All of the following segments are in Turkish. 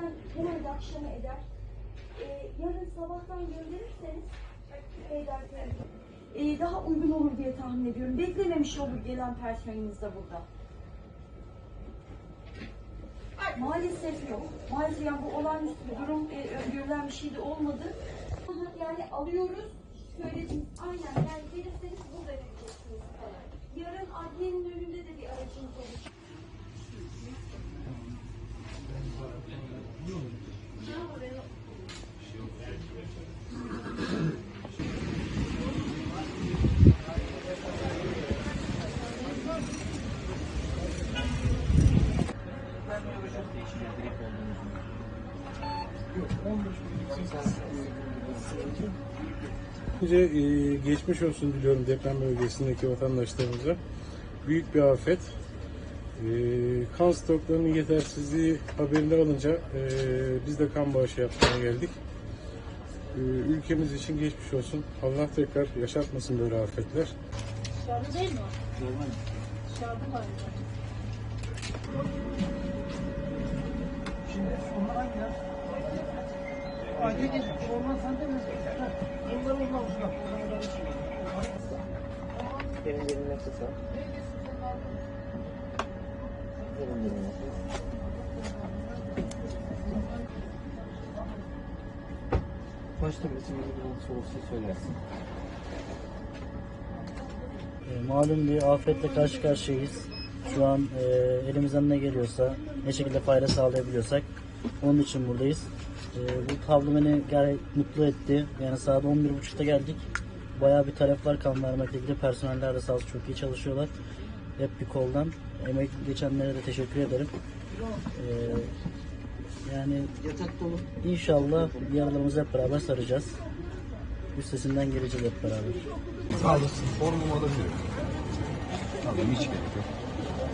muhtemelen herhalde akşama eder. Ee, yarın sabahtan gönderirseniz ee, daha uygun olur diye tahmin ediyorum. Beklememiş olur gelen personeliniz de burada. Maalesef yok. Maalesef yani bu olağanüstü bir durum e, öngörülen bir şey de olmadı. Yani alıyoruz, söyledim. Aynen yani gelirseniz burada vereceksiniz. Yarın adliyenin önünde de bir aracınız Önce e, geçmiş olsun diliyorum deprem bölgesindeki vatandaşlarımıza. Büyük bir afet. E, kan stoklarının yetersizliği haberini alınca e, biz de kan bağışı yapmaya geldik. E, ülkemiz için geçmiş olsun. Allah tekrar yaşatmasın böyle afetler. Dışarıda değil mi o? Dışarıda var. Şimdi onlar hangiler? Acil geçmiş. Orman sende mi? Onlar onlar uzak. Derin derin nefes al. Başta bizim bir sorusu söylersin. E, Malum bir afetle karşı karşıyayız. Şu an e, elimizden ne geliyorsa, ne şekilde fayda sağlayabiliyorsak onun için buradayız. E, bu tablo beni gayet mutlu etti. Yani saat 11.30'da geldik. Bayağı bir talep var kan vermekle ilgili. Personeller de sağ olsun çok iyi çalışıyorlar. Hep bir koldan. Emek geçenlere de teşekkür ederim. E, yani Yatak dolu. inşallah yaralarımızı hep beraber saracağız. Üstesinden geleceğiz hep beraber. Sağ olasın. Formumu alabilirim. Tamam hiç gerek yok.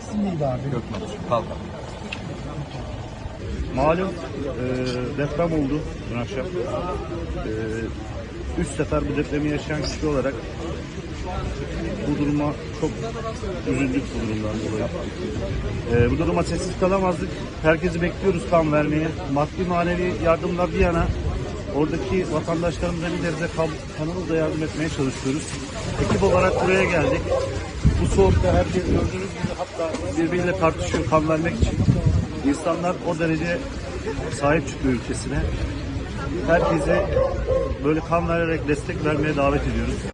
İsim neydi abi? Gökmen. Kalkan. Malum e, deprem oldu dün akşam. E, üç sefer bu depremi yaşayan kişi olarak bu duruma çok üzüldük bu durumdan dolayı. E, bu duruma sessiz kalamazdık. Herkesi bekliyoruz kan vermeye. Maddi manevi yardımlar bir yana oradaki vatandaşlarımıza bir nebze kan, kanımızla yardım etmeye çalışıyoruz. Ekip olarak buraya geldik. Bu soğukta herkes gördüğünüz gibi hatta birbiriyle tartışıyor kan vermek için. İnsanlar o derece sahip çıkıyor ülkesine. Herkese böyle kan vererek destek vermeye davet ediyoruz.